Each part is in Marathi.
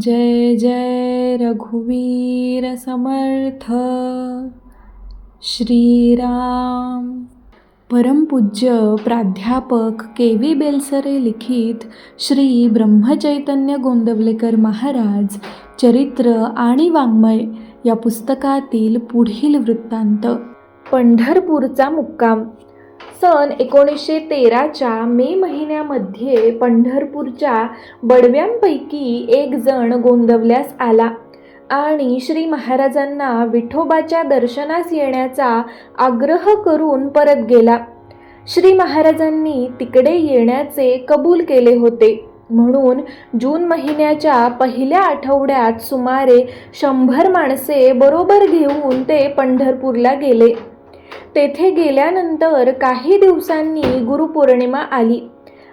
जय जय रघुवीर समर्थ। श्रीराम। परमपूज्य प्राध्यापक के व्ही बेलसरे लिखित श्री ब्रह्मचैतन्य गोंदवलेकर महाराज चरित्र आणि वाङ्मय या पुस्तकातील पुढील वृत्तांत. पंढरपूरचा मुक्काम. सन एकोणीसशे तेराच्या मे महिन्यामध्ये पंढरपूरच्या बडव्यांपैकी एक जण गोंदवल्यास आला आणि श्री महाराजांना विठोबाच्या दर्शनास येण्याचा आग्रह करून परत गेला. श्री महाराजांनी तिकडे येण्याचे कबूल केले होते. म्हणून जून महिन्याच्या पहिल्या आठवड्यात सुमारे शंभर माणसे बरोबर घेऊन ते पंढरपूरला गेले. तेथे गेल्यानंतर काही दिवसांनी गुरुपौर्णिमा आली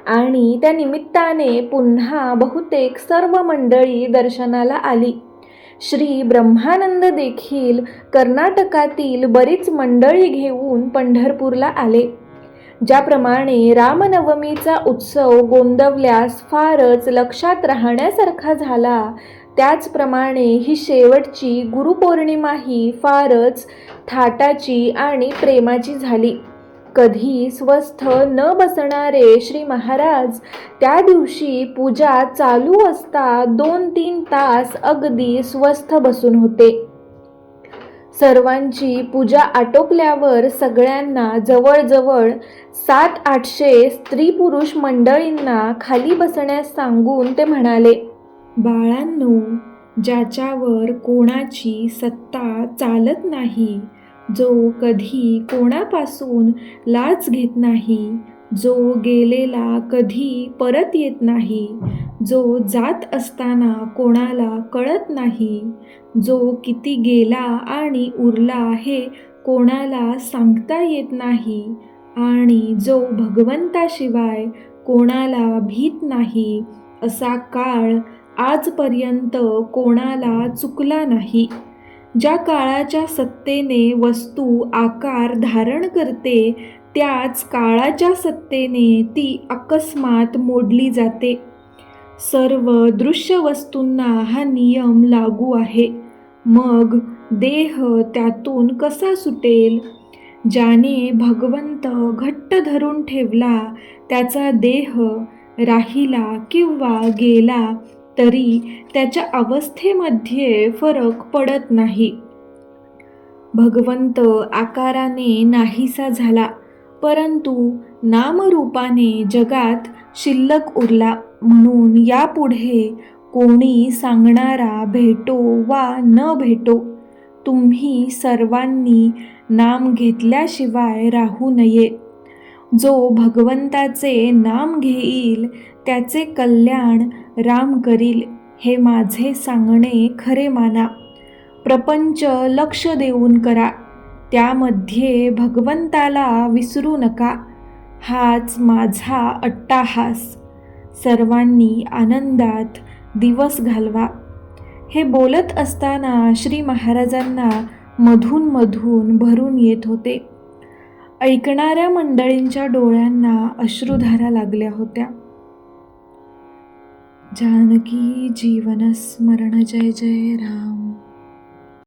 आणि त्या निमित्ताने पुन्हा बहुतेक सर्व मंडळी दर्शनाला आली. श्री ब्रह्मानंद देखील कर्नाटकातील बरीच मंडळी घेऊन पंढरपूरला आले. ज्याप्रमाणे रामनवमीचा उत्सव गोंदवल्यास फारच लक्षात राहण्यासारखा झाला त्याचप्रमाणे ही शेवटची गुरुपौर्णिमा ही फारच थाटाची आणि प्रेमाची झाली. कधी स्वस्थ न बसणारे श्री महाराज त्या दिवशी पूजा चालू असता दोन तीन तास अगदी स्वस्थ बसून होते. सर्वांची पूजा आटोपल्यावर सगळ्यांना जवळजवळ सात आठशे स्त्री पुरुष मंडळींना खाली बसण्यास सांगून ते म्हणाले बाळांनो ज्याच्यावर कोणाची सत्ता चालत नाही जो कधी कोणापासून लाच घेत नाही जो गेलेला कधी परत येत नाही जो जात असताना कोणाला कळत नाही जो किती गेला आणि उरला हे कोणाला सांगता येत नाही आणि जो भगवंताशिवाय कोणाला भीत नाही असा काळ आजपर्यंत कोणाला चुकला नाही. ज्या काळाच्या सत्तेने वस्तू आकार धारण करते त्याच काळाच्या सत्तेने ती अकस्मात मोडली जाते. सर्व दृश्य वस्तूंना हा नियम लागू आहे. मग देह त्यातून कसा सुटेल? ज्याने भगवंत घट्ट धरून ठेवला त्याचा देह राहिला किंवा गेला तरी त्याच्या अवस्थेमध्ये फरक पडत नाही. भगवंत आकाराने नाहीसा झाला परंतु नामरूपाने जगात शिल्लक उरला. म्हणून यापुढे कोणी सांगणारा भेटो वा न भेटो तुम्ही सर्वांनी नाम घेतल्याशिवाय राहू नये. जो भगवंताचे नाम घेईल त्याचे कल्याण राम करील हे माझे सांगणे खरे माना. प्रपंच लक्ष देऊन करा त्यामध्ये भगवंताला विसरू नका. हाच माझा अट्टाहास. सर्वांनी आनंदात दिवस घालवा. हे बोलत असताना श्री महाराजांना मधून मधून भरून येत होते. ऐकणाऱ्या मंडळींच्या डोळ्यांना अश्रुधारा लागल्या होत्या. जानकी जीवन स्मरण जय जय राम.